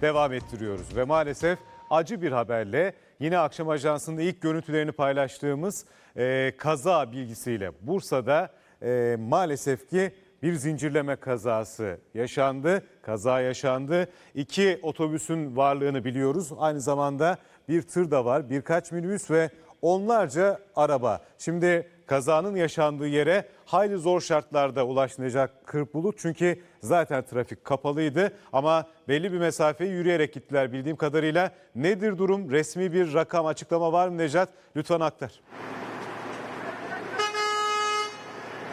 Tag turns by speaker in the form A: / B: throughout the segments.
A: devam ettiriyoruz. Ve maalesef acı bir haberle yine akşam ajansında ilk görüntülerini paylaştığımız e, kaza bilgisiyle Bursa'da e, maalesef ki bir zincirleme kazası yaşandı. Kaza yaşandı. İki otobüsün varlığını biliyoruz. Aynı zamanda bir tır da var, birkaç minibüs ve onlarca araba. Şimdi kazanın yaşandığı yere hayli zor şartlarda ulaşılacak Kırk Bulut. Çünkü zaten trafik kapalıydı ama belli bir mesafeyi yürüyerek gittiler bildiğim kadarıyla. Nedir durum? Resmi bir rakam açıklama var mı Necat? Lütfen aktar.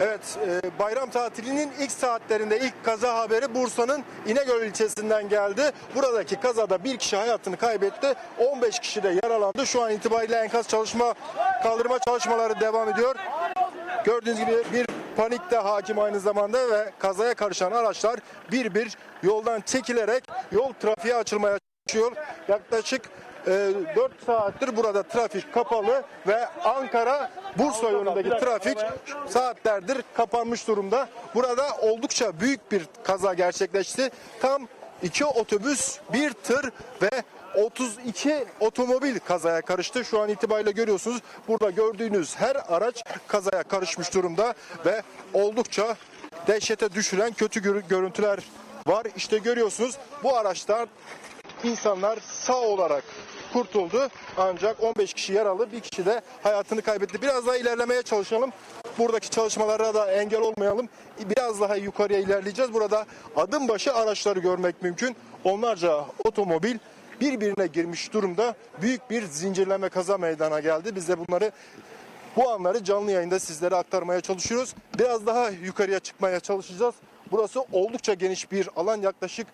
B: Evet, e, bayram tatilinin ilk saatlerinde ilk kaza haberi Bursa'nın İnegöl ilçesinden geldi. Buradaki kazada bir kişi hayatını kaybetti, 15 kişi de yaralandı. Şu an itibariyle enkaz çalışma, kaldırma çalışmaları devam ediyor. Gördüğünüz gibi bir panik de hakim aynı zamanda ve kazaya karışan araçlar bir bir yoldan çekilerek yol trafiğe açılmaya çalışıyor. Yaklaşık e, 4 saattir burada trafik kapalı ve Ankara Bursa yönündeki trafik saatlerdir kapanmış durumda. Burada oldukça büyük bir kaza gerçekleşti. Tam iki otobüs, bir tır ve 32 otomobil kazaya karıştı. Şu an itibariyle görüyorsunuz burada gördüğünüz her araç kazaya karışmış durumda ve oldukça dehşete düşüren kötü gör- görüntüler var. İşte görüyorsunuz bu araçlar insanlar sağ olarak kurtuldu. Ancak 15 kişi yaralı, bir kişi de hayatını kaybetti. Biraz daha ilerlemeye çalışalım. Buradaki çalışmalara da engel olmayalım. Biraz daha yukarıya ilerleyeceğiz. Burada adım başı araçları görmek mümkün. Onlarca otomobil birbirine girmiş durumda. Büyük bir zincirleme kaza meydana geldi. Biz de bunları bu anları canlı yayında sizlere aktarmaya çalışıyoruz. Biraz daha yukarıya çıkmaya çalışacağız. Burası oldukça geniş bir alan. Yaklaşık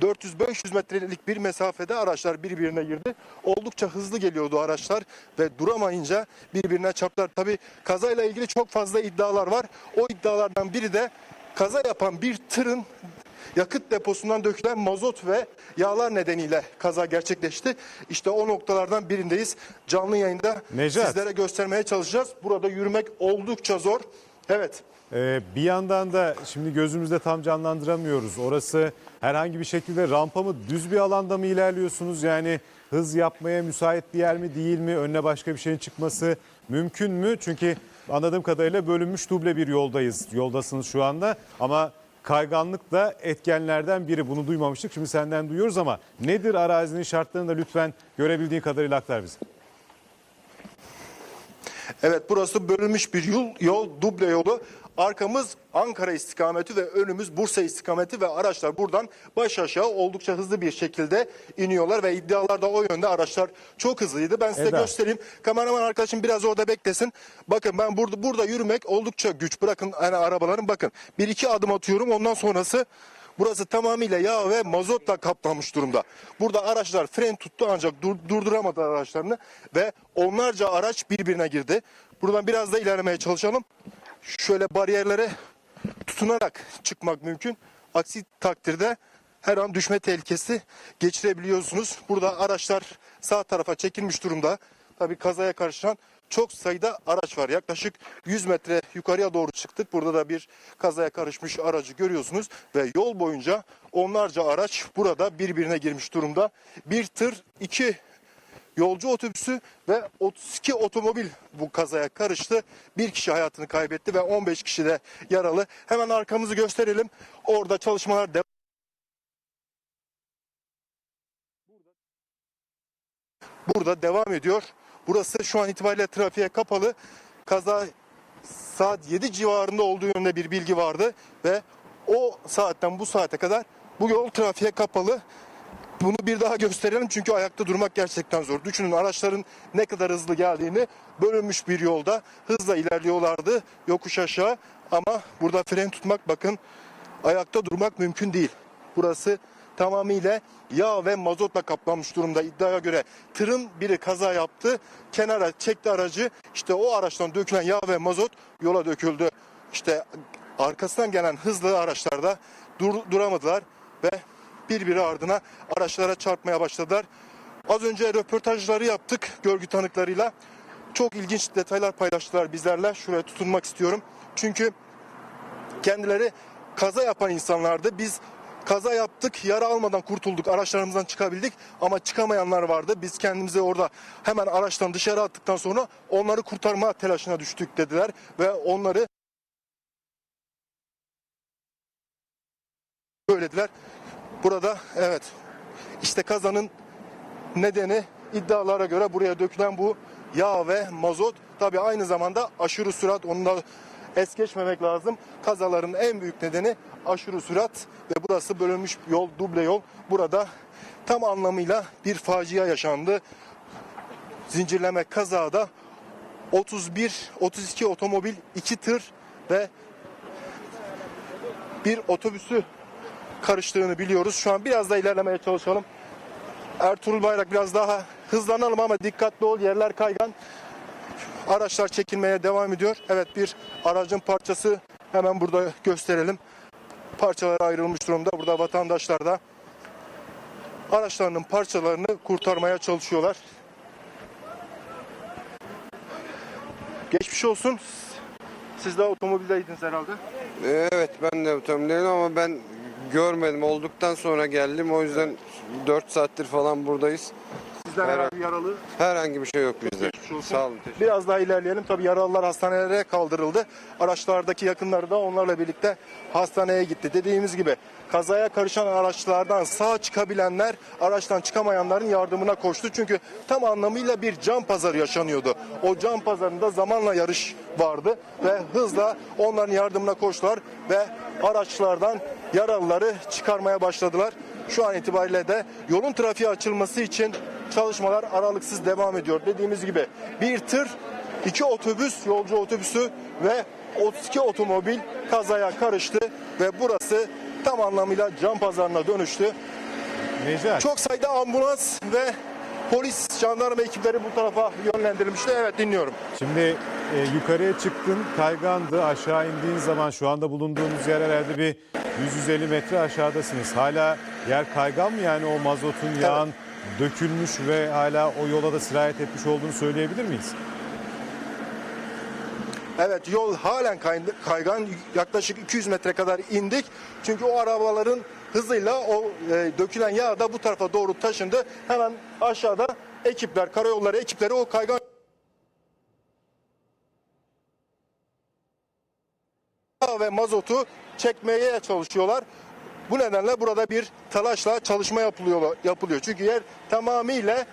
B: 400-500 metrelik bir mesafede araçlar birbirine girdi. Oldukça hızlı geliyordu araçlar ve duramayınca birbirine çarptılar. Tabii kazayla ilgili çok fazla iddialar var. O iddialardan biri de kaza yapan bir tırın yakıt deposundan dökülen mazot ve yağlar nedeniyle kaza gerçekleşti. İşte o noktalardan birindeyiz. Canlı yayında
A: Necat.
B: sizlere göstermeye çalışacağız. Burada yürümek oldukça zor. Evet.
A: Ee, bir yandan da şimdi gözümüzde tam canlandıramıyoruz. Orası herhangi bir şekilde rampa mı düz bir alanda mı ilerliyorsunuz? Yani hız yapmaya müsait bir yer mi değil mi? Önüne başka bir şeyin çıkması mümkün mü? Çünkü anladığım kadarıyla bölünmüş duble bir yoldayız. Yoldasınız şu anda ama kayganlık da etkenlerden biri. Bunu duymamıştık. Şimdi senden duyuyoruz ama nedir arazinin şartlarını da lütfen görebildiğin kadarıyla aktar bize.
B: Evet burası bölünmüş bir yol, yol duble yolu. Arkamız Ankara istikameti ve önümüz Bursa istikameti ve araçlar buradan baş aşağı oldukça hızlı bir şekilde iniyorlar ve iddialar da o yönde araçlar çok hızlıydı. Ben size
A: Eda.
B: göstereyim. Kameraman arkadaşım biraz orada beklesin. Bakın ben burada burada yürümek oldukça güç. Bırakın hani arabaların bakın. Bir iki adım atıyorum ondan sonrası Burası tamamıyla yağ ve mazotla kaplanmış durumda. Burada araçlar fren tuttu ancak dur, durduramadı araçlarını ve onlarca araç birbirine girdi. Buradan biraz da ilerlemeye çalışalım. Şöyle bariyerlere tutunarak çıkmak mümkün. Aksi takdirde her an düşme tehlikesi geçirebiliyorsunuz. Burada araçlar sağ tarafa çekilmiş durumda. Tabii kazaya karışan çok sayıda araç var. Yaklaşık 100 metre yukarıya doğru çıktık. Burada da bir kazaya karışmış aracı görüyorsunuz ve yol boyunca onlarca araç burada birbirine girmiş durumda. Bir tır, iki yolcu otobüsü ve 32 otomobil bu kazaya karıştı. Bir kişi hayatını kaybetti ve 15 kişi de yaralı. Hemen arkamızı gösterelim. Orada çalışmalar devam burada devam ediyor. Burası şu an itibariyle trafiğe kapalı. Kaza saat 7 civarında olduğu yönünde bir bilgi vardı ve o saatten bu saate kadar bu yol trafiğe kapalı. Bunu bir daha gösterelim çünkü ayakta durmak gerçekten zor. Düşünün araçların ne kadar hızlı geldiğini bölünmüş bir yolda hızla ilerliyorlardı yokuş aşağı ama burada fren tutmak bakın ayakta durmak mümkün değil. Burası tamamıyla yağ ve mazotla kaplanmış durumda iddiaya göre. Tırın biri kaza yaptı, kenara çekti aracı. İşte o araçtan dökülen yağ ve mazot yola döküldü. İşte arkasından gelen hızlı araçlarda dur, duramadılar ve birbiri ardına araçlara çarpmaya başladılar. Az önce röportajları yaptık görgü tanıklarıyla. Çok ilginç detaylar paylaştılar bizlerle. Şuraya tutunmak istiyorum. Çünkü kendileri kaza yapan insanlardı. Biz kaza yaptık, yara almadan kurtulduk, araçlarımızdan çıkabildik ama çıkamayanlar vardı. Biz kendimizi orada hemen araçtan dışarı attıktan sonra onları kurtarma telaşına düştük dediler ve onları söylediler. Burada evet işte kazanın nedeni iddialara göre buraya dökülen bu yağ ve mazot. Tabi aynı zamanda aşırı sürat onu da es geçmemek lazım. Kazaların en büyük nedeni aşırı sürat ve burası bölünmüş yol, duble yol. Burada tam anlamıyla bir facia yaşandı. Zincirleme kazada 31, 32 otomobil, 2 tır ve bir otobüsü karıştığını biliyoruz. Şu an biraz da ilerlemeye çalışalım. Ertuğrul Bayrak biraz daha hızlanalım ama dikkatli ol yerler kaygan. Araçlar çekilmeye devam ediyor. Evet bir aracın parçası hemen burada gösterelim. Parçalara ayrılmış durumda. Burada vatandaşlar da araçlarının parçalarını kurtarmaya çalışıyorlar. Geçmiş olsun. Siz de otomobildeydiniz herhalde.
C: Evet ben de otomobildeyim ama ben görmedim. Olduktan sonra geldim. O yüzden 4 saattir falan buradayız.
B: Sizden herhangi bir yaralı
C: Herhangi bir şey yok bizde.
B: Geçmiş olsun.
C: Sağ olun.
B: Biraz daha ilerleyelim. Tabii yaralılar hastanelere kaldırıldı. Araçlardaki yakınları da onlarla birlikte hastaneye gitti. Dediğimiz gibi kazaya karışan araçlardan sağ çıkabilenler araçtan çıkamayanların yardımına koştu. Çünkü tam anlamıyla bir can pazarı yaşanıyordu. O can pazarında zamanla yarış vardı ve hızla onların yardımına koştular ve araçlardan yaralıları çıkarmaya başladılar. Şu an itibariyle de yolun trafiğe açılması için çalışmalar aralıksız devam ediyor. Dediğimiz gibi bir tır, iki otobüs, yolcu otobüsü ve 32 otomobil kazaya karıştı ve burası tam anlamıyla can pazarına dönüştü.
A: Necat.
B: Çok sayıda ambulans ve polis, jandarma ekipleri bu tarafa yönlendirilmişti. Evet dinliyorum.
A: Şimdi e, yukarıya çıktın, kaygandı. Aşağı indiğin zaman şu anda bulunduğunuz yer herhalde bir 100-150 metre aşağıdasınız. Hala yer kaygan mı yani o mazotun, yağın dökülmüş ve hala o yola da sirayet etmiş olduğunu söyleyebilir miyiz?
B: Evet yol halen kay- kaygan yaklaşık 200 metre kadar indik. Çünkü o arabaların hızıyla o e, dökülen yağ da bu tarafa doğru taşındı. Hemen aşağıda ekipler, karayolları ekipleri o kaygan yağ ve mazotu çekmeye çalışıyorlar. Bu nedenle burada bir talaşla çalışma yapılıyor. yapılıyor. Çünkü yer tamamıyla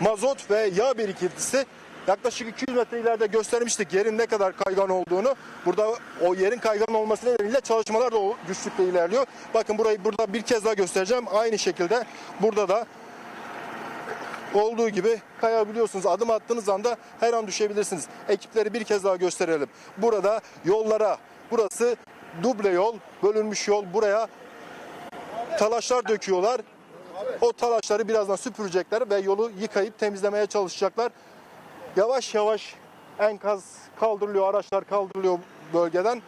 B: mazot ve yağ birikintisi yaklaşık 200 metre ileride göstermiştik yerin ne kadar kaygan olduğunu. Burada o yerin kaygan olması nedeniyle çalışmalar da o güçlükle ilerliyor. Bakın burayı burada bir kez daha göstereceğim. Aynı şekilde burada da olduğu gibi kayabiliyorsunuz. Adım attığınız anda her an düşebilirsiniz. Ekipleri bir kez daha gösterelim. Burada yollara, burası duble yol, bölünmüş yol. Buraya talaşlar döküyorlar. O talaşları birazdan süpürecekler ve yolu yıkayıp temizlemeye çalışacaklar. Yavaş yavaş enkaz kaldırılıyor, araçlar kaldırılıyor bölgeden.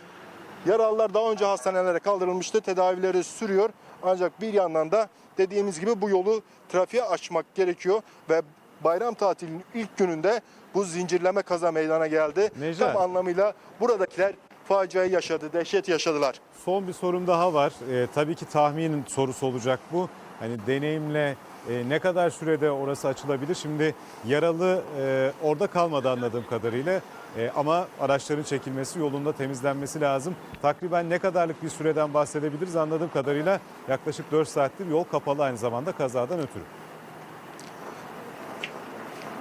B: Yaralılar daha önce hastanelere kaldırılmıştı, tedavileri sürüyor. Ancak bir yandan da dediğimiz gibi bu yolu trafiğe açmak gerekiyor ve bayram tatilinin ilk gününde bu zincirleme kaza meydana geldi.
A: Necdet.
B: Tam anlamıyla buradakiler faciayı yaşadı, dehşet yaşadılar.
A: Son bir sorum daha var. Ee, tabii ki tahminin sorusu olacak bu. Hani deneyimle e, ne kadar sürede orası açılabilir? Şimdi yaralı e, orada kalmadı anladığım kadarıyla. E, ama araçların çekilmesi, yolunda temizlenmesi lazım. Takriben ne kadarlık bir süreden bahsedebiliriz? Anladığım kadarıyla yaklaşık 4 saattir yol kapalı aynı zamanda kazadan ötürü.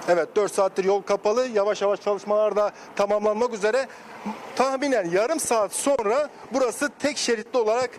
B: Evet 4 saattir yol kapalı. Yavaş yavaş çalışmalar da tamamlanmak üzere. Tahminen yarım saat sonra burası tek şeritli olarak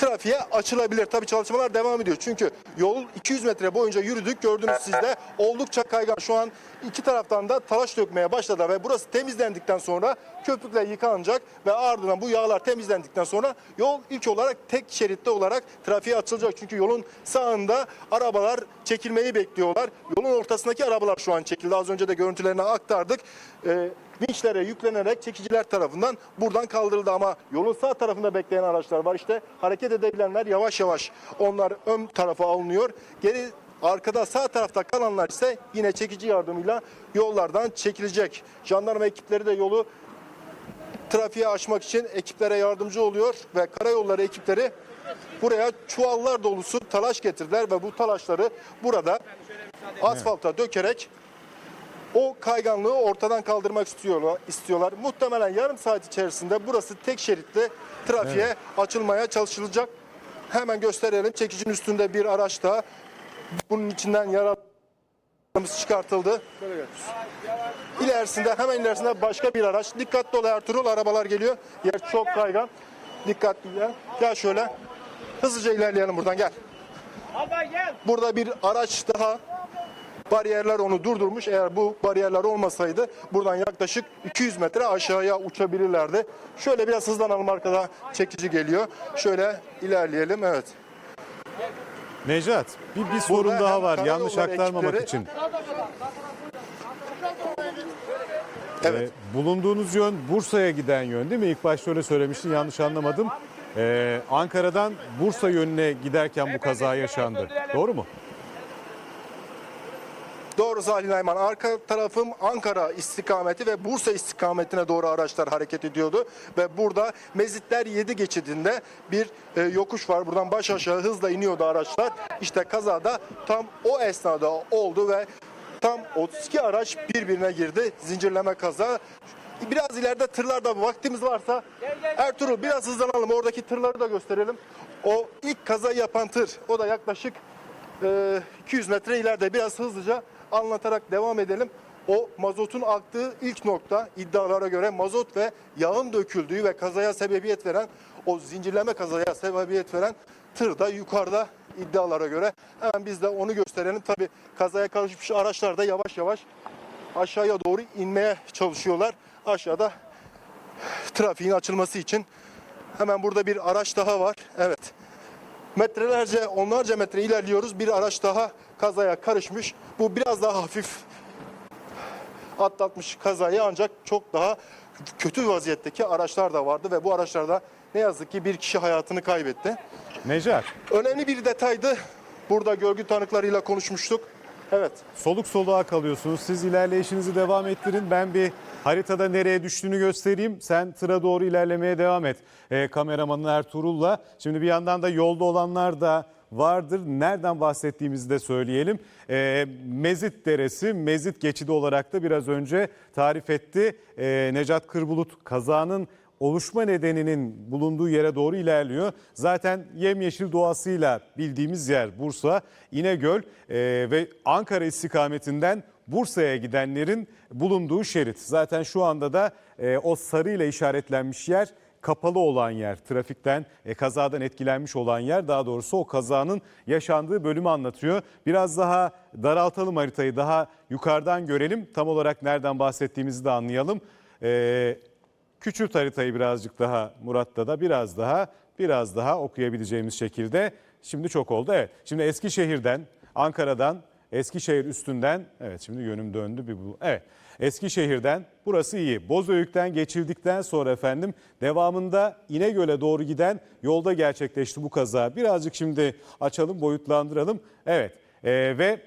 B: trafiğe açılabilir. Tabii çalışmalar devam ediyor. Çünkü yol 200 metre boyunca yürüdük. Gördünüz siz de oldukça kaygan. Şu an iki taraftan da talaş dökmeye başladı ve burası temizlendikten sonra köpükle yıkanacak ve ardından bu yağlar temizlendikten sonra yol ilk olarak tek şeritli olarak trafiğe açılacak. Çünkü yolun sağında arabalar çekilmeyi bekliyorlar. Yolun ortasındaki arabalar şu an çekildi. Az önce de görüntülerini aktardık. Ee, vinçlere yüklenerek çekiciler tarafından buradan kaldırıldı ama yolun sağ tarafında bekleyen araçlar var. İşte hareket edebilenler yavaş yavaş onlar ön tarafa alınıyor. Geri arkada sağ tarafta kalanlar ise yine çekici yardımıyla yollardan çekilecek. Jandarma ekipleri de yolu trafiğe açmak için ekiplere yardımcı oluyor ve karayolları ekipleri buraya çuvallar dolusu talaş getirdiler ve bu talaşları burada asfalta dökerek o kayganlığı ortadan kaldırmak istiyorlar. istiyorlar. Muhtemelen yarım saat içerisinde burası tek şeritli trafiğe açılmaya çalışılacak. Hemen gösterelim. Çekicin üstünde bir araç daha. Bunun içinden yaralarımız çıkartıldı. İlerisinde hemen ilerisinde başka bir araç. Dikkatli ol Ertuğrul arabalar geliyor. Yer çok kaygan. Dikkatli gel. Gel şöyle. Hızlıca ilerleyelim buradan gel. Burada bir araç daha bariyerler onu durdurmuş. Eğer bu bariyerler olmasaydı buradan yaklaşık 200 metre aşağıya uçabilirlerdi. Şöyle biraz hızlanalım arkada çekici geliyor. Şöyle ilerleyelim evet.
A: Nejat bir, bir sorun
B: Burada
A: daha var yanlış aktarmamak
B: ekipleri-
A: için.
B: Evet.
A: Ee, bulunduğunuz yön Bursa'ya giden yön değil mi? İlk başta öyle söylemiştin yanlış anlamadım. Ee, Ankara'dan Bursa yönüne giderken bu kaza yaşandı. Doğru mu?
B: Doğru Salih Nayman. Arka tarafım Ankara istikameti ve Bursa istikametine doğru araçlar hareket ediyordu. Ve burada Mezitler 7 geçidinde bir e, yokuş var. Buradan baş aşağı hızla iniyordu araçlar. İşte kazada tam o esnada oldu ve tam 32 araç birbirine girdi. Zincirleme kaza. Biraz ileride tırlarda vaktimiz varsa Ertuğrul biraz hızlanalım. Oradaki tırları da gösterelim. O ilk kaza yapan tır. O da yaklaşık e, 200 metre ileride biraz hızlıca anlatarak devam edelim. O mazotun aktığı ilk nokta iddialara göre mazot ve yağın döküldüğü ve kazaya sebebiyet veren o zincirleme kazaya sebebiyet veren tır da yukarıda iddialara göre. Hemen biz de onu gösterelim. Tabi kazaya karışmış araçlar da yavaş yavaş aşağıya doğru inmeye çalışıyorlar. Aşağıda trafiğin açılması için hemen burada bir araç daha var. Evet metrelerce, onlarca metre ilerliyoruz. Bir araç daha kazaya karışmış. Bu biraz daha hafif atlatmış kazayı ancak çok daha kötü vaziyetteki araçlar da vardı ve bu araçlarda ne yazık ki bir kişi hayatını kaybetti.
A: Nejat
B: Önemli bir detaydı. Burada görgü tanıklarıyla konuşmuştuk. Evet.
A: soluk soluğa kalıyorsunuz. Siz ilerleyişinizi devam ettirin. Ben bir haritada nereye düştüğünü göstereyim. Sen tıra doğru ilerlemeye devam et. Ee, kameramanın Ertuğrul'la. Şimdi bir yandan da yolda olanlar da vardır. Nereden bahsettiğimizi de söyleyelim. Ee, Mezit Deresi, Mezit Geçidi olarak da biraz önce tarif etti. Ee, Necat Kırbulut kazanın oluşma nedeninin bulunduğu yere doğru ilerliyor. Zaten yemyeşil doğasıyla bildiğimiz yer Bursa, İnegöl e, ve Ankara istikametinden Bursa'ya gidenlerin bulunduğu şerit. Zaten şu anda da e, o sarıyla işaretlenmiş yer kapalı olan yer, trafikten, e, kazadan etkilenmiş olan yer daha doğrusu o kazanın yaşandığı bölümü anlatıyor. Biraz daha daraltalım haritayı, daha yukarıdan görelim. Tam olarak nereden bahsettiğimizi de anlayalım. E, Küçült haritayı birazcık daha Murat'ta da biraz daha biraz daha okuyabileceğimiz şekilde. Şimdi çok oldu evet. Şimdi Eskişehir'den Ankara'dan Eskişehir üstünden evet şimdi yönüm döndü bir bu. Evet Eskişehir'den burası iyi. Bozüyük'ten geçildikten sonra efendim devamında İnegöl'e doğru giden yolda gerçekleşti bu kaza. Birazcık şimdi açalım boyutlandıralım. Evet ee, ve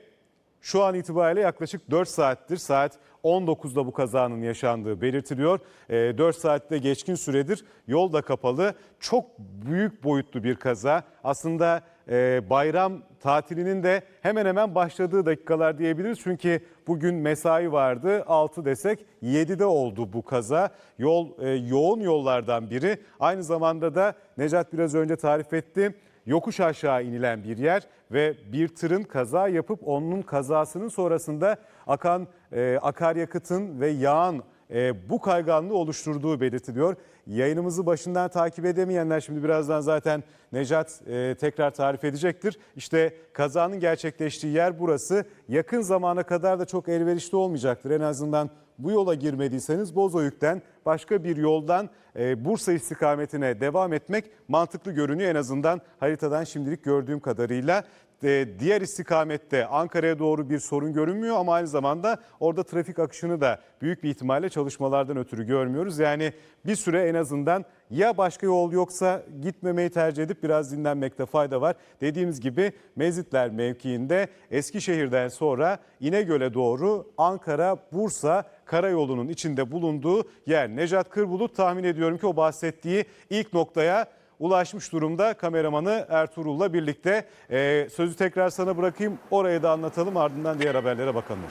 A: şu an itibariyle yaklaşık 4 saattir saat 19'da bu kazanın yaşandığı belirtiliyor. 4 saatte geçkin süredir yol da kapalı. Çok büyük boyutlu bir kaza. Aslında e, bayram tatilinin de hemen hemen başladığı dakikalar diyebiliriz. Çünkü bugün mesai vardı 6 desek 7'de oldu bu kaza. Yol e, yoğun yollardan biri. Aynı zamanda da Necat biraz önce tarif etti yokuş aşağı inilen bir yer ve bir tırın kaza yapıp onun kazasının sonrasında akan e, akaryakıtın ve yağın e, bu kayganlığı oluşturduğu belirtiliyor. Yayınımızı başından takip edemeyenler şimdi birazdan zaten Necat e, tekrar tarif edecektir. İşte kazanın gerçekleştiği yer burası. Yakın zamana kadar da çok elverişli olmayacaktır. En azından bu yola girmediyseniz Bozoyuk'ten başka bir yoldan e, Bursa istikametine devam etmek mantıklı görünüyor. En azından haritadan şimdilik gördüğüm kadarıyla. E, diğer istikamette Ankara'ya doğru bir sorun görünmüyor ama aynı zamanda orada trafik akışını da büyük bir ihtimalle çalışmalardan ötürü görmüyoruz. Yani bir süre en azından ya başka yol yoksa gitmemeyi tercih edip biraz dinlenmekte fayda var. Dediğimiz gibi Mezitler mevkiinde Eskişehir'den sonra İnegöl'e doğru Ankara, Bursa karayolunun içinde bulunduğu yer. Necat Kırbulut tahmin ediyorum ki o bahsettiği ilk noktaya ulaşmış durumda kameramanı Ertuğrul'la birlikte. Ee, sözü tekrar sana bırakayım. Orayı da anlatalım ardından diğer haberlere bakalım.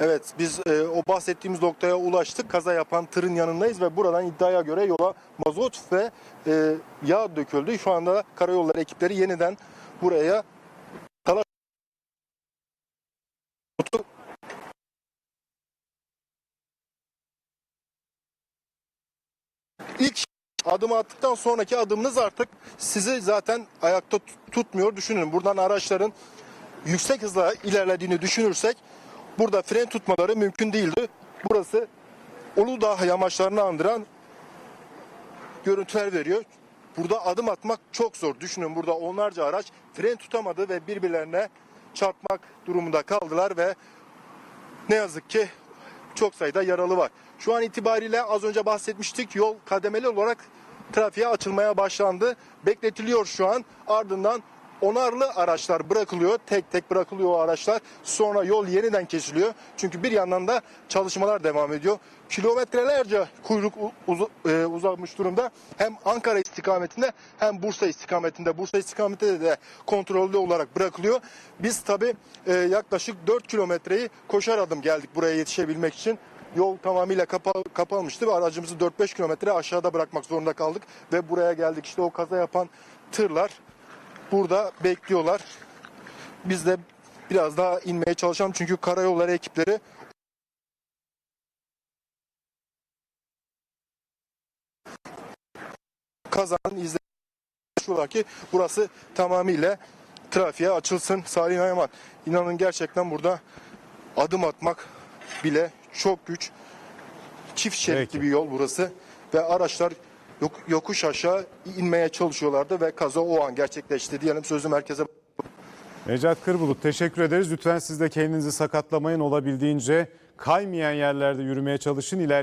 B: Evet biz e, o bahsettiğimiz noktaya ulaştık. Kaza yapan tırın yanındayız ve buradan iddiaya göre yola mazot ve e, yağ döküldü. Şu anda karayolları ekipleri yeniden buraya talaş İlk adım attıktan sonraki adımınız artık sizi zaten ayakta tut- tutmuyor. Düşünün buradan araçların yüksek hızla ilerlediğini düşünürsek burada fren tutmaları mümkün değildi. Burası Uludağ yamaçlarını andıran görüntüler veriyor. Burada adım atmak çok zor. Düşünün burada onlarca araç fren tutamadı ve birbirlerine çarpmak durumunda kaldılar ve ne yazık ki çok sayıda yaralı var. Şu an itibariyle az önce bahsetmiştik yol kademeli olarak trafiğe açılmaya başlandı. Bekletiliyor şu an. Ardından onarlı araçlar bırakılıyor. Tek tek bırakılıyor o araçlar. Sonra yol yeniden kesiliyor. Çünkü bir yandan da çalışmalar devam ediyor. Kilometrelerce kuyruk u- uza- e, durumda. Hem Ankara istikametinde hem Bursa istikametinde. Bursa istikametinde de kontrollü olarak bırakılıyor. Biz tabii e, yaklaşık 4 kilometreyi koşar adım geldik buraya yetişebilmek için. Yol tamamıyla kapa- kapanmıştı ve aracımızı 4-5 kilometre aşağıda bırakmak zorunda kaldık. Ve buraya geldik işte o kaza yapan tırlar burada bekliyorlar. Biz de biraz daha inmeye çalışalım çünkü karayolları ekipleri kazanın izleniyorlar ki burası tamamıyla trafiğe açılsın. Salih Ayman inanın gerçekten burada adım atmak bile çok güç. Çift şeritli
A: Peki.
B: bir yol burası ve araçlar yok- yokuş aşağı inmeye çalışıyorlardı ve kaza o an gerçekleşti diyelim sözü merkeze
A: Necat Kırbulut teşekkür ederiz. Lütfen siz de kendinizi sakatlamayın olabildiğince kaymayan yerlerde yürümeye çalışın. İler